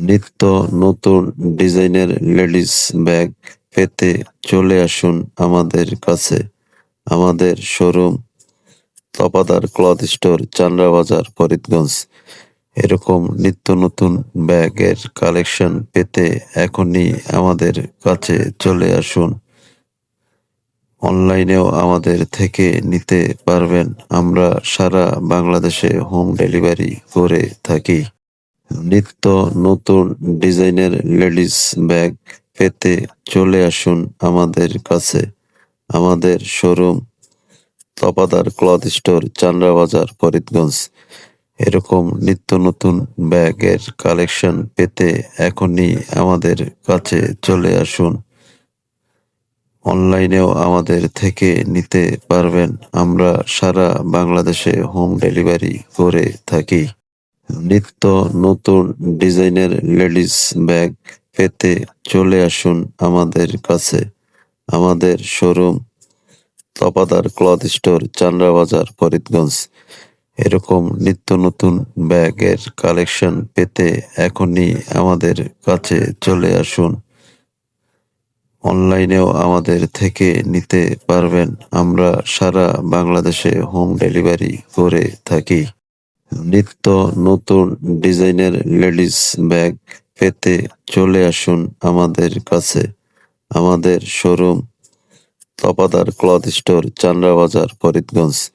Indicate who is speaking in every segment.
Speaker 1: নিত্য নতুন ডিজাইনের লেডিস ব্যাগ পেতে চলে আসুন আমাদের কাছে। আমাদের showroom Tapadar cloth store Chandra Bazar Faridganj. এরকম নিত্য নতুন ব্যাগের কালেকশন পেতে এখনই আমাদের কাছে চলে আসুন। অনলাইনেও আমাদের থেকে নিতে পারবেন। আমরা সারা বাংলাদেশে হোম ডেলিভারি করে থাকি। নিত্য নতুন ডিজাইনের লেডিস ব্যাগ পেতে চলে আসুন আমাদের কাছে। আমাদের showroom Tapadar cloth store Chandra Bazar Faridganj. এরকম নিত্য নতুন ব্যাগের কালেকশন পেতে এখনই আমাদের কাছে চলে আসুন। অনলাইনেও আমাদের থেকে নিতে পারবেন। আমরা সারা বাংলাদেশে হোম ডেলিভারি করে থাকি। নিত্য নতুন ডিজাইনের লেডিস ব্যাগ পেতে চলে আসুন আমাদের কাছে। আমাদের showroom Tapadar cloth store Chandra Bazar Faridganj. এরকম নিত্য নতুন ব্যাগের কালেকশন পেতে এখনই আমাদের কাছে চলে আসুন। অনলাইনেও আমাদের থেকে নিতে পারবেন। আমরা সারা বাংলাদেশে হোম ডেলিভারি করে থাকি। নিত্য নতুন ডিজাইনের লেডিস ব্যাগ পেতে চলে আসুন আমাদের কাছে। আমাদের showroom Tapadar cloth store Chandra Bazar Faridganj.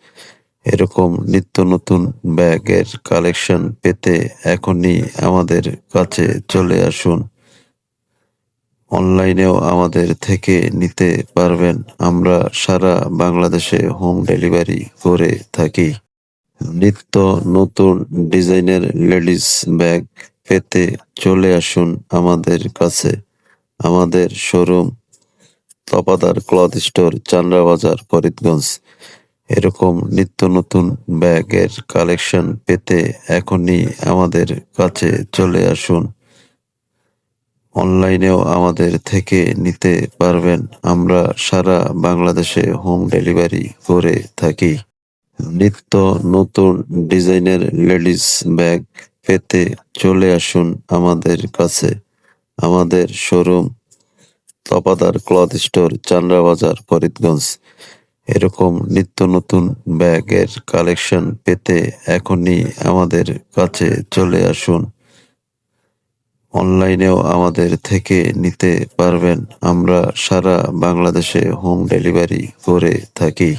Speaker 1: এরকম নিত্য নতুন ব্যাগের কালেকশন পেতে এখনই আমাদের কাছে চলে আসুন। অনলাইনেও আমাদের থেকে নিতে পারবেন। আমরা সারা বাংলাদেশে হোম ডেলিভারি করে থাকি। নিত্য নতুন ডিজাইনের লেডিস ব্যাগ পেতে চলে আসুন আমাদের কাছে। আমাদের showroom Tapadar cloth store Chandra Bazar Faridganj. এরকম নিত্য নতুন ব্যাগের কালেকশন পেতে এখনই আমাদের কাছে চলে আসুন। অনলাইনেও আমাদের থেকে নিতে পারবেন। আমরা সারা বাংলাদেশে হোম ডেলিভারি করে থাকি। নিত্য নতুন ডিজাইনের লেডিস ব্যাগ পেতে চলে আসুন আমাদের কাছে। আমাদের showroom Tapadar cloth store Chandra Bazar Faridganj. এরকম নিত্য নতুন ব্যাগের কালেকশন পেতে এখনই আমাদের কাছে চলে আসুন। অনলাইনেও আমাদের থেকে নিতে পারবেন। আমরা সারা বাংলাদেশে হোম ডেলিভারি করে থাকি।